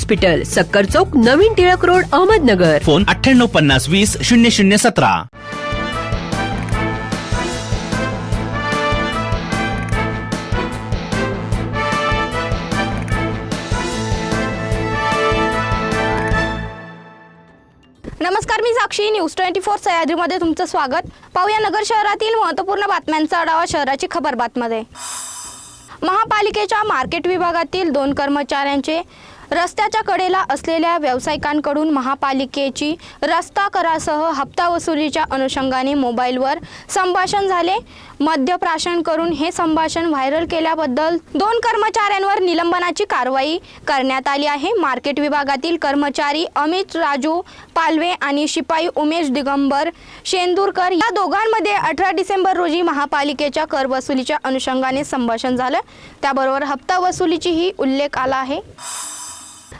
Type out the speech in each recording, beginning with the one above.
सक्कर चौक नवीन Tilak road Ahmednagar. Phone अठ्ठ्याण्णव पन्नास वीस शून्य शून्य सतरा. नमस्कार मी साक्षी. न्यूज ट्वेंटी फोर सह्याद्रीमध्ये तुमचं स्वागत. पाहूया नगर शहरातील महत्त्वपूर्ण बातम्यांचा आढावा शहराची खबर बातमध्ये. महापालिकेच्या मार्केट विभागातील दोन कर्मचाऱ्यांचे रस्त्याच्या कडेला असलेल्या व्यावसायिकांकडून महापालिकेची रस्ता करासह हप्ता वसुलीच्या अनुषंगाने मोबाईलवर संभाषण झाले. मद्यप्राशन करून हे संभाषण व्हायरल केल्याबद्दल दोन कर्मचाऱ्यांवर निलंबनाची कारवाई करण्यात आली आहे. मार्केट विभागातील कर्मचारी अमित राजू पालवे आणि शिपाई उमेश दिगंबर शेंदूरकर या दोघांमध्ये अठरा डिसेंबर रोजी महापालिकेच्या कर वसुलीच्या अनुषंगाने संभाषण झालं. त्याबरोबर हप्ता वसुलीचीही उल्लेख आला आहे.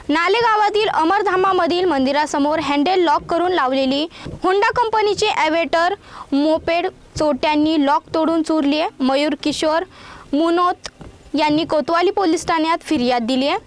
नालेगावातील अमरधामामधील मंदिरासमोर हँडेल लॉक करून लावलेली होंडा कंपनीची ॲवेटर मोपेड चोट्यांनी लॉक तोडून चुरली आहे. मयूर किशोर मुनोत यांनी कोतवाली पोलीस ठाण्यात फिर्याद दिली आहे.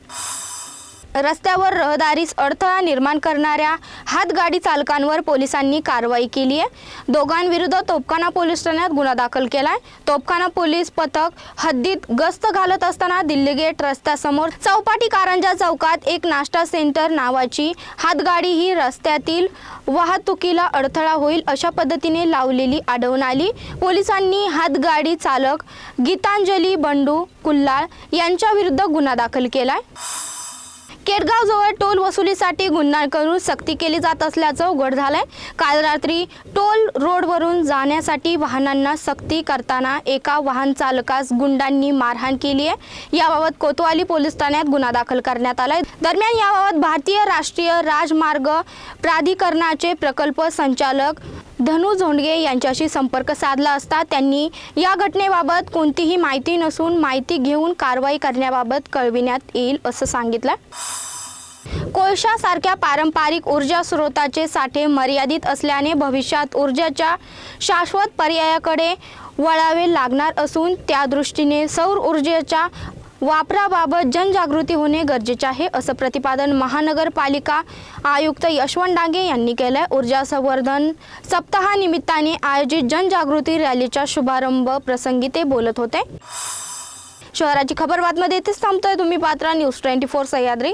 रस्त्यावर रहदारीस अडथळा निर्माण करणाऱ्या हातगाडी चालकांवर पोलिसांनी कारवाई केली आहे. दोघांविरुद्ध तोपखाना पोलीस ठाण्यात गुन्हा दाखल केला आहे तोपखाना पोलीस पथक हद्दीत गस्त घालत असताना दिल्ली गेट रस्त्यासमोर चौपाटी कारंजा चौकात एक नाश्ता सेंटर नावाची हातगाडी ही रस्त्यातील वाहतुकीला अडथळा होईल अशा पद्धतीने लावलेली आढळून आली. पोलिसांनी हातगाडी चालक गीतांजली बंडू कुल्लाळ यांच्याविरुद्ध गुन्हा दाखल केला आहे केडगावजवळ टोल वसुलीसाठी गुन्हा करून सक्ती केली जात असल्याचं उघड झालंय. काल रात्री टोल रोडवरून जाण्यासाठी वाहनांना सक्ती करताना एका वाहन चालकास गुंडांनी मारहाण केली आहे. याबाबत कोतवाली पोलीस ठाण्यात गुन्हा दाखल करण्यात आलाय. दरम्यान याबाबत भारतीय राष्ट्रीय राजमार्ग प्राधिकरणाचे प्रकल्प संचालक धनु झोंडगे यांच्याशी संपर्क साधला असता त्यांनी या घटनेबाबत कोणतीही माहिती नसून माहिती घेऊन कारवाई करण्याबाबत कळविण्यात येईल असं सांगितलं. कोळशासारख्या पारंपरिक ऊर्जा स्रोताचे साठे मर्यादित असल्याने भविष्यात ऊर्जाच्या शाश्वत पर्यायाकडे वळावे लागणार असून त्या दृष्टीने सौर ऊर्जेच्या वापराबाबत जनजागृती होणे गरजेचे आहे असं प्रतिपादन महानगरपालिका आयुक्त यशवंत डांगे यांनी केलं आहे ऊर्जा संवर्धन सप्ताहानिमित्ताने आयोजित जनजागृती रॅलीच्या शुभारंभ प्रसंगी ते बोलत होते. शहराची खबर बातमध्ये इथेच थांबतोय तुम्ही पात्रा न्यूज ट्वेंटी फोर सह्याद्री.